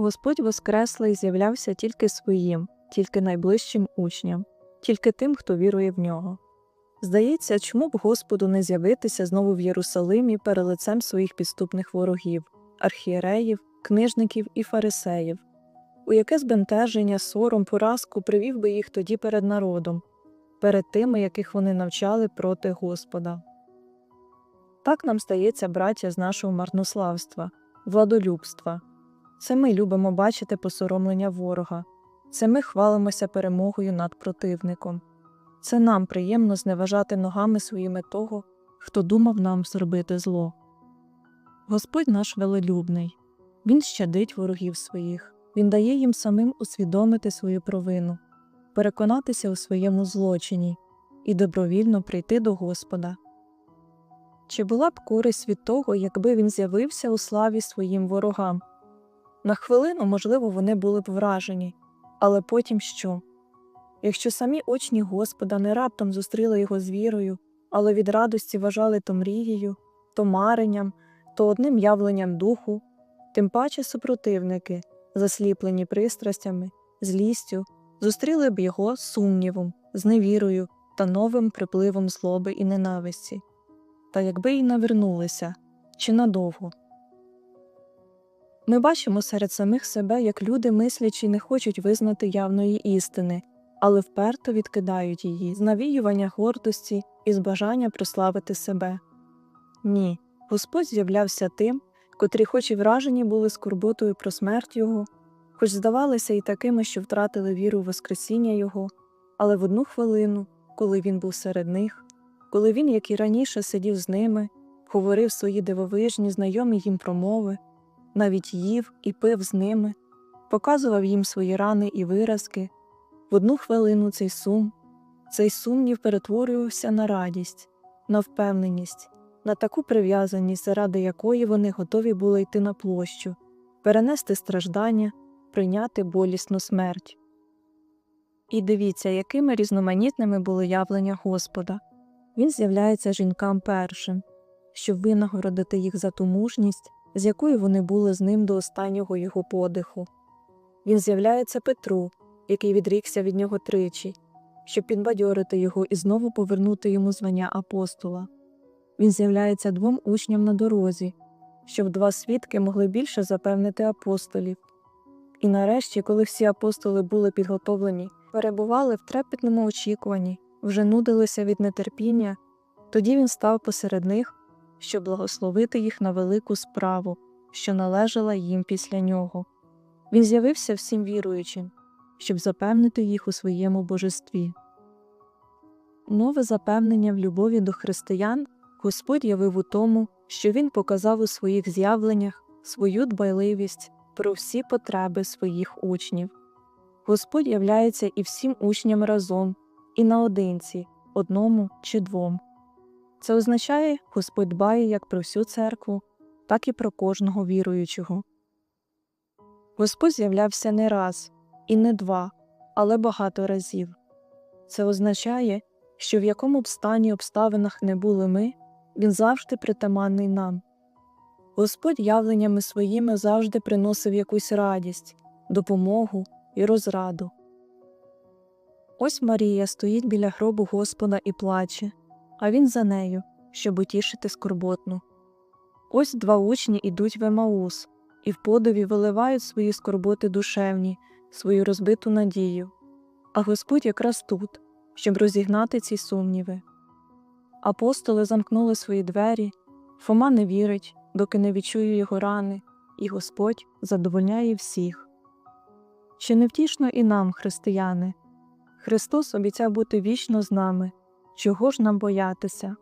Господь Воскреслий з'являвся тільки своїм, тільки найближчим учням, тільки тим, хто вірує в нього. Здається, чому б Господу не з'явитися знову в Єрусалимі перед лицем своїх підступних ворогів, архієреїв, книжників і фарисеїв, у яке збентеження, сором, поразку привів би їх тоді перед народом, перед тими, яких вони навчали проти Господа. Так нам стається, браття, з нашого марнославства, владолюбства. Це ми любимо бачити посоромлення ворога, це ми хвалимося перемогою над противником. Це нам приємно зневажати ногами своїми того, хто думав нам зробити зло. Господь наш велелюбний, Він щадить ворогів своїх, Він дає їм самим усвідомити свою провину, переконатися у своєму злочині і добровільно прийти до Господа. Чи була б користь від того, якби він з'явився у славі своїм ворогам? На хвилину, можливо, вони були б вражені, але потім що? Якщо самі очні Господа не раптом зустріли його з вірою, але від радості вважали то мрією, то маренням, то одним явленням духу, тим паче супротивники, засліплені пристрастями, злістю, зустріли б його сумнівом, з невірою та новим припливом злоби і ненависті. Та якби й навернулися, чи надовго. Ми бачимо серед самих себе, як люди, мислячи, не хочуть визнати явної істини, але вперто відкидають її з навіювання гордості і з бажання прославити себе. Ні, Господь з'являвся тим, котрі, хоч і вражені були скорботою про смерть Його, хоч здавалися і такими, що втратили віру в Воскресіння Його, але в одну хвилину, коли він був серед них, коли він, як і раніше, сидів з ними, говорив свої дивовижні, знайомі їм промови, навіть їв і пив з ними, показував їм свої рани і виразки. В одну хвилину цей сум, цей сумнів перетворювався на радість, на впевненість, на таку прив'язаність, заради якої вони готові були йти на площу, перенести страждання, прийняти болісну смерть. І дивіться, якими різноманітними були явлення Господа. Він з'являється жінкам першим, щоб винагородити їх за ту мужність, з якою вони були з ним до останнього його подиху. Він з'являється Петру, який відрікся від нього тричі, щоб підбадьорити його і знову повернути йому звання апостола. Він з'являється двом учням на дорозі, щоб два свідки могли більше запевнити апостолів. І нарешті, коли всі апостоли були підготовлені, перебували в трепетному очікуванні, вже нудилися від нетерпіння, тоді він став посеред них, щоб благословити їх на велику справу, що належала їм після нього. Він з'явився всім віруючим, щоб запевнити їх у своєму божестві. Нове запевнення в любові до християн Господь явив у тому, що Він показав у своїх з'явленнях свою дбайливість про всі потреби своїх учнів. Господь являється і всім учням разом, і наодинці, одному чи двом. Це означає, Господь дбає як про всю церкву, так і про кожного віруючого. Господь з'являвся не раз і не два, але багато разів. Це означає, що в якому б стані обставинах не були ми, Він завжди притаманний нам. Господь явленнями своїми завжди приносив якусь радість, допомогу і розраду. Ось Марія стоїть біля гробу Господа і плаче, а він за нею, щоб утішити скорботну. Ось два учні ідуть в Емаус і в подові виливають свої скорботи душевні, свою розбиту надію, а Господь якраз тут, щоб розігнати ці сумніви. Апостоли замкнули свої двері, Фома не вірить, доки не відчує його рани, і Господь задовольняє всіх. Чи не втішно і нам, християни? Христос обіцяв бути вічно з нами, чого ж нам боятися?